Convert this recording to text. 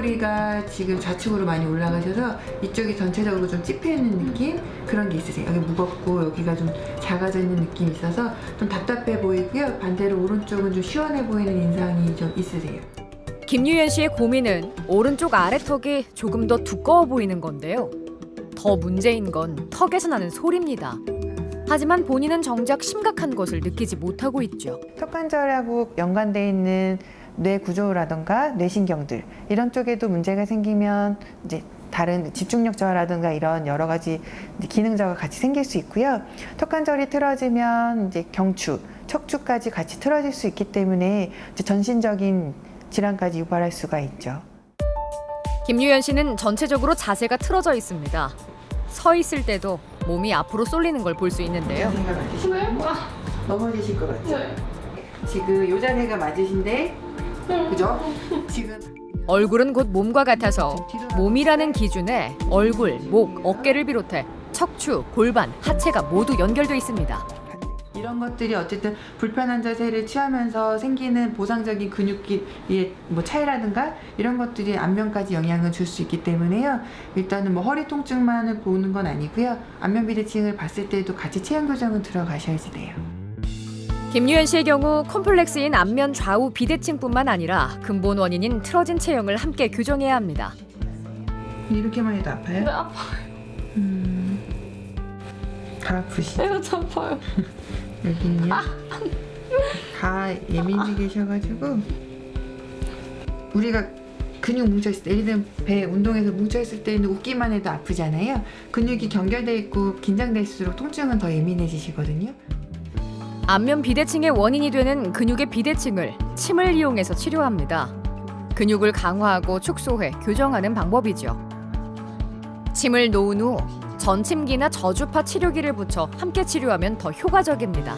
목도리가 지금 좌측으로 많이 올라가셔서 이쪽이 전체적으로 좀 찝혀 있는 느낌 그런 게 있으세요. 여기 무겁고 여기가 좀 작아져 있는 느낌이 있어서 좀 답답해 보이고요. 반대로 오른쪽은 좀 시원해 보이는 인상이 좀 있으세요. 김유연 씨의 고민은 오른쪽 아래턱이 조금 더 두꺼워 보이는 건데요. 더 문제인 건 턱에서 나는 소리입니다. 하지만 본인은 정작 심각한 것을 느끼지 못하고 있죠. 턱관절하고 연관돼 있는 뇌 구조라던가 뇌신경들 이런 쪽에도 문제가 생기면 이제 다른 집중력 저하라든가 이런 여러 가지 기능 저하가 같이 생길 수 있고요. 턱관절이 틀어지면 이제 경추, 척추까지 같이 틀어질 수 있기 때문에 이제 전신적인 질환까지 유발할 수가 있죠. 김유연 씨는 전체적으로 자세가 틀어져 있습니다. 서 있을 때도 몸이 앞으로 쏠리는 걸 볼 수 있는데요. 왜요? 아, 넘어지실 것 같죠? 네. 지금 요 자세가 맞으신데 그죠? 지금 얼굴은 곧 몸과 같아서 몸이라는 기준에 얼굴, 목, 어깨를 비롯해 척추, 골반, 하체가 모두 연결돼 있습니다. 이런 것들이 어쨌든 불편한 자세를 취하면서 생기는 보상적인 근육기의 뭐 차이라든가 이런 것들이 안면까지 영향을 줄 수 있기 때문에요. 일단은 뭐 허리 통증만을 보는 건 아니고요. 안면 비대칭을 봤을 때도 같이 체형 교정은 들어가셔야지 돼요. 김유연 씨의 경우 컴플렉스인 앞면 좌우 비대칭뿐만 아니라 근본 원인인 틀어진 체형을 함께 교정해야 합니다. 이렇게만 해도 아파요? 네, 아파. 음, 다 아프시. 내가 아파요. 여기는요. 다 예민해 계셔가지고 우리가 근육 뭉쳐있을 때 예를 들면 배 운동해서 뭉쳐있을 때는 웃기만 해도 아프잖아요. 근육이 경결돼 있고 긴장될수록 통증은 더 예민해지시거든요. 안면 비대칭의 원인이 되는 근육의 비대칭을 침을 이용해서 치료합니다. 근육을 강화하고 축소해 교정하는 방법이죠. 침을 놓은 후 전침기나 저주파 치료기를 붙여 함께 치료하면 더 효과적입니다.